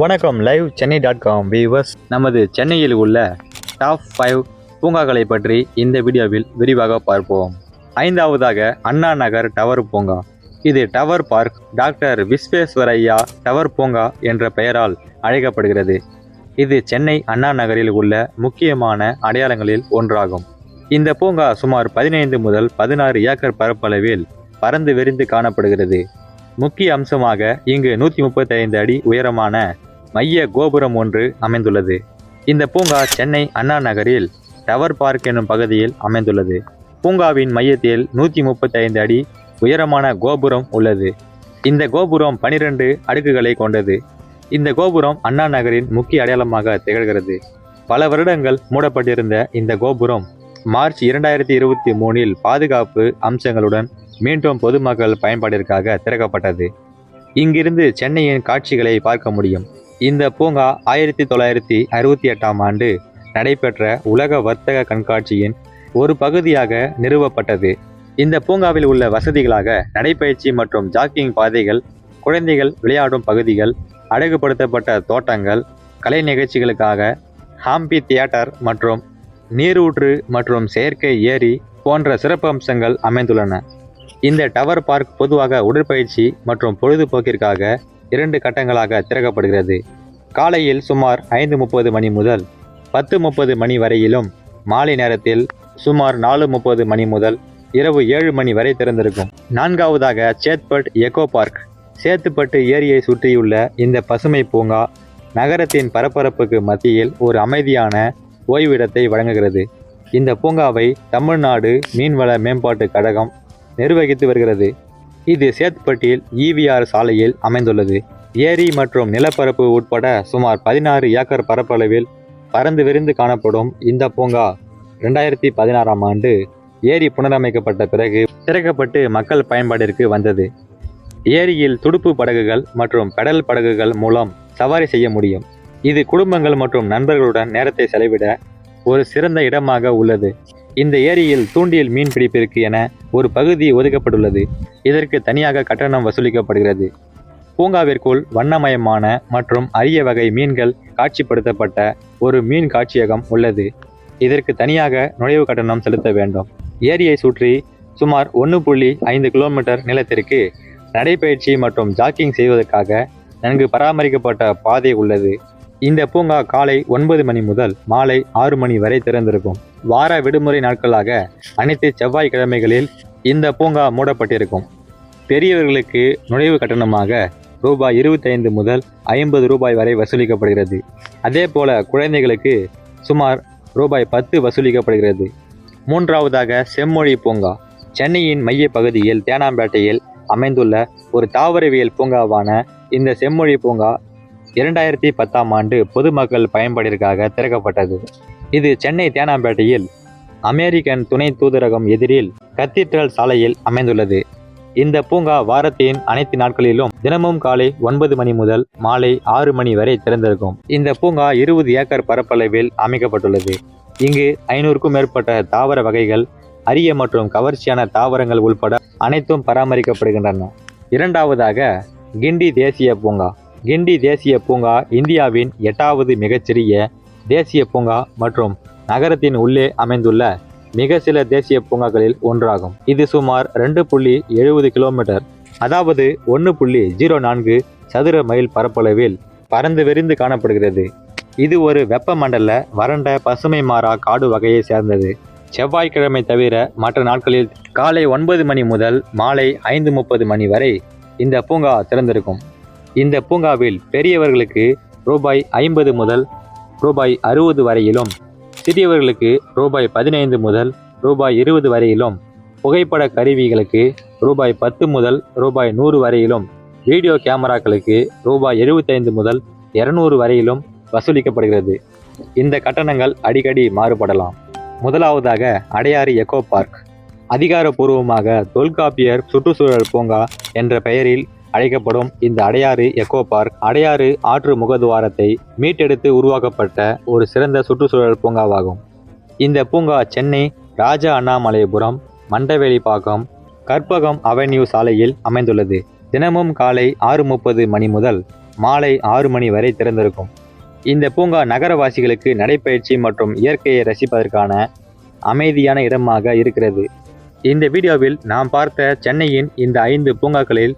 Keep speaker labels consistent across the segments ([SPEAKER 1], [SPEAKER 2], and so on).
[SPEAKER 1] வணக்கம் live Chennai dot com viewers நமது சென்னையில் உள்ள டாப் ஃபைவ் பூங்காக்களை பற்றி இந்த வீடியோவில் விரிவாக பார்ப்போம். ஐந்தாவதாக அண்ணா நகர் டவர் பூங்கா. இது tower park doctor Visvesvaraya tower பூங்கா என்ற பெயரால் அழைக்கப்படுகிறது. இது சென்னை அண்ணா நகரில் உள்ள முக்கியமான அடையாளங்களில் ஒன்றாகும். இந்த பூங்கா சுமார் பதினைந்து முதல் பதினாறு ஏக்கர் பரப்பளவில் பறந்து விரிந்து காணப்படுகிறது. முக்கிய அம்சமாக இங்கு நூற்றி முப்பத்தைந்து அடி உயரமான மைய கோபுரம் ஒன்று அமைந்துள்ளது. இந்த பூங்கா சென்னை அண்ணா நகரில் டவர் பார்க் என்னும் பகுதியில் அமைந்துள்ளது. பூங்காவின் மையத்தில் நூற்றி முப்பத்தைந்து அடி உயரமான கோபுரம் உள்ளது. இந்த கோபுரம் பனிரெண்டு அடுக்குகளை கொண்டது. இந்த கோபுரம் அண்ணா நகரின் முக்கிய அடையாளமாக திகழ்கிறது. பல வருடங்கள் மூடப்பட்டிருந்த இந்த கோபுரம் மார்ச் இரண்டாயிரத்தி இருபத்தி மூணில் பாதுகாப்பு அம்சங்களுடன் மீண்டும் பொதுமக்கள் பயன்பாட்டிற்காக திறக்கப்பட்டது. இங்கிருந்து சென்னையின் காட்சிகளை பார்க்க முடியும். இந்த பூங்கா ஆயிரத்தி தொள்ளாயிரத்தி அறுபத்தி எட்டாம் ஆண்டு நடைபெற்ற உலக வர்த்தக கண்காட்சியின் ஒரு பகுதியாக நிறுவப்பட்டது. இந்த பூங்காவில் உள்ள வசதிகளாக நடைப்பயிற்சி மற்றும் ஜாக்கிங் பாதைகள் குழந்தைகள் விளையாடும் பகுதிகள் அழகுபடுத்தப்பட்ட தோட்டங்கள் கலை நிகழ்ச்சிகளுக்காக ஹாம்பி தியேட்டர் மற்றும் நீரூற்று மற்றும் செயற்கை ஏரி போன்ற சிறப்பம்சங்கள் அமைந்துள்ளன. இந்த டவர் பார்க் பொதுவாக உடற்பயிற்சி மற்றும் பொழுதுபோக்கிற்காக இரண்டு கட்டங்களாக திறக்கப்படுகிறது. காலையில் சுமார் ஐந்து முப்பது மணி முதல் பத்து முப்பது மணி வரையிலும் மாலை நேரத்தில் சுமார் நாலு முப்பது மணி முதல் இரவு ஏழு மணி வரை திறந்திருக்கும். நான்காவதாக சேத்பட் எக்கோ பார்க். சேத்துப்பட்டு ஏரியை சுற்றியுள்ள இந்த பசுமை பூங்கா நகரத்தின் பரபரப்புக்கு மத்தியில் ஒரு அமைதியான ஓய்விடத்தை வழங்குகிறது. இந்த பூங்காவை தமிழ்நாடு மீன்வள மேம்பாட்டு கழகம் நிர்வகித்து வருகிறது. இது சேத்பட்டில் ஈவிஆர் சாலையில் அமைந்துள்ளது. ஏரி மற்றும் நிலப்பரப்பு உட்பட சுமார் பதினாறு ஏக்கர் பரப்பளவில் பறந்து விரிந்து காணப்படும் இந்த பூங்கா ரெண்டாயிரத்தி பதினாறாம் ஆண்டு ஏரி புனரமைக்கப்பட்ட பிறகு திறக்கப்பட்டு மக்கள் பயன்பாட்டிற்கு வந்தது. ஏரியில் துடுப்பு படகுகள் மற்றும் பெடல் படகுகள் மூலம் சவாரி செய்ய முடியும். இது குடும்பங்கள் மற்றும் நண்பர்களுடன் நேரத்தை செலவிட ஒரு சிறந்த இடமாக உள்ளது. இந்த ஏரியில் தூண்டில் மீன் பிடிப்பிற்கு என ஒரு பகுதி ஒதுக்கப்பட்டுள்ளது. இதற்கு தனியாக கட்டணம் வசூலிக்கப்படுகிறது. பூங்காவிற்குள் வண்ணமயமான மற்றும் அரிய வகை மீன்கள் காட்சிப்படுத்தப்பட்ட ஒரு மீன் காட்சியகம் உள்ளது. இதற்கு தனியாக நுழைவு கட்டணம் செலுத்த வேண்டும். ஏரியை சுற்றி சுமார் ஒன்று புள்ளி ஐந்து கிலோமீட்டர் நிலத்திற்கு நடைபயிற்சி மற்றும் ஜாக்கிங் செய்வதற்காக நன்கு பராமரிக்கப்பட்ட பாதை உள்ளது. இந்த பூங்கா காலை ஒன்பது மணி முதல் மாலை ஆறு மணி வரை திறந்திருக்கும். வார விடுமுறை நாட்களாக அனைத்து செவ்வாய்க்கிழமைகளில் இந்த பூங்கா மூடப்பட்டிருக்கும். பெரியவர்களுக்கு நுழைவு கட்டணமாக ரூபாய் இருபத்தைந்து முதல் ஐம்பது ரூபாய் வரை வசூலிக்கப்படுகிறது. அதே போல குழந்தைகளுக்கு சுமார் ரூபாய் பத்து வசூலிக்கப்படுகிறது. மூன்றாவதாக செம்மொழி பூங்கா. சென்னையின் மைய பகுதியில் தேனாம்பேட்டையில் அமைந்துள்ள ஒரு தாவரவியல் பூங்காவான இந்த செம்மொழி பூங்கா இரண்டாயிரத்தி பத்தாம் ஆண்டு பொதுமக்கள் பயன்பாட்டிற்காக திறக்கப்பட்டது. இது சென்னை தேனாம்பேட்டையில் அமெரிக்கன் துணை தூதரகம் எதிரில் கத்தீட்ரல் சாலையில் அமைந்துள்ளது. இந்த பூங்கா வாரத்தின் அனைத்து நாட்களிலும் தினமும் காலை ஒன்பது மணி முதல் மாலை ஆறு மணி வரை திறந்திருக்கும். இந்த பூங்கா இருபது ஏக்கர் பரப்பளவில் அமைக்கப்பட்டுள்ளது. இங்கு ஐநூறுக்கும் மேற்பட்ட தாவர வகைகள் அரிய மற்றும் கவர்ச்சியான தாவரங்கள் உள்பட அனைத்தும் பராமரிக்கப்படுகின்றன. இரண்டாவதாக கிண்டி தேசிய பூங்கா. கிண்டி தேசிய பூங்கா இந்தியாவின் எட்டாவது மிகச்சிறிய தேசிய பூங்கா மற்றும் நகரத்தின் உள்ளே அமைந்துள்ள மிக சில தேசிய பூங்காக்களில் ஒன்றாகும். இது சுமார் ரெண்டு புள்ளி எழுபது கிலோமீட்டர். அதாவது ஒன்று புள்ளி ஜீரோ நான்கு சதுர மைல் பரப்பளவில் பறந்து விரிந்து காணப்படுகிறது. இது ஒரு வெப்பமண்டல வறண்ட பசுமை மாறா காடு வகையை சேர்ந்தது. செவ்வாய்க்கிழமை தவிர மற்ற நாட்களில் காலை ஒன்பது மணி முதல் மாலை ஐந்து முப்பது மணி வரை இந்த பூங்கா திறந்திருக்கும். இந்த பூங்காவில் பெரியவர்களுக்கு ரூபாய் ஐம்பது முதல் ரூபாய் அறுபது வரையிலும் சிறியவர்களுக்கு ரூபாய் பதினைந்து முதல் ரூபாய் இருபது வரையிலும் புகைப்பட கருவிகளுக்கு ரூபாய் பத்து முதல் ரூபாய் நூறு வரையிலும் வீடியோ கேமராக்களுக்கு ரூபாய் எழுபத்தைந்து முதல் இருநூறு வரையிலும் வசூலிக்கப்படுகிறது. இந்த கட்டணங்கள் அடிக்கடி மாறுபடலாம். முதலாவதாக அடையாறு எக்கோ பார்க். அதிகாரப்பூர்வமாக தொல்காப்பியர் சுற்றுச்சூழல் பூங்கா என்ற பெயரில் அழைக்கப்படும் இந்த அடையாறு எக்கோ பார்க் அடையாறு ஆற்று முகத்துவாரத்தை மீட்டெடுத்து உருவாக்கப்பட்ட ஒரு சிறந்த சுற்றுச்சூழல் பூங்காவாகும். இந்த பூங்கா சென்னை ராஜா அண்ணாமலைபுரம் மண்டவேலிப்பாக்கம் கற்பகம் அவென்யூ சாலையில் அமைந்துள்ளது. தினமும் காலை ஆறு முப்பது மணி முதல் மாலை ஆறு மணி வரை திறந்திருக்கும். இந்த பூங்கா நகரவாசிகளுக்கு நடைப்பயிற்சி மற்றும் இயற்கையை ரசிப்பதற்கான அமைதியான இடமாக இருக்கிறது. இந்த வீடியோவில் நாம் பார்த்த சென்னையின் இந்த ஐந்து பூங்காக்களில்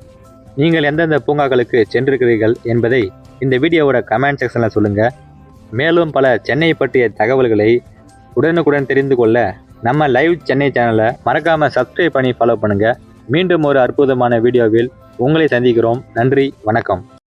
[SPEAKER 1] நீங்கள் எந்தெந்த பூங்காக்களுக்கு சென்றிருக்கிறீர்கள் என்பதை இந்த வீடியோவோட கமெண்ட் செக்ஷனில் சொல்லுங்கள் மேலும் பல சென்னை பற்றிய தகவல்களை உடனுக்குடன் தெரிந்து கொள்ள நம்ம லைவ் சென்னை சேனலை மறக்காமல் சப்ஸ்கிரைப் பண்ணி ஃபாலோ பண்ணுங்கள் மீண்டும் ஒரு அற்புதமான வீடியோவில் உங்களை சந்திக்கிறோம். நன்றி வணக்கம்.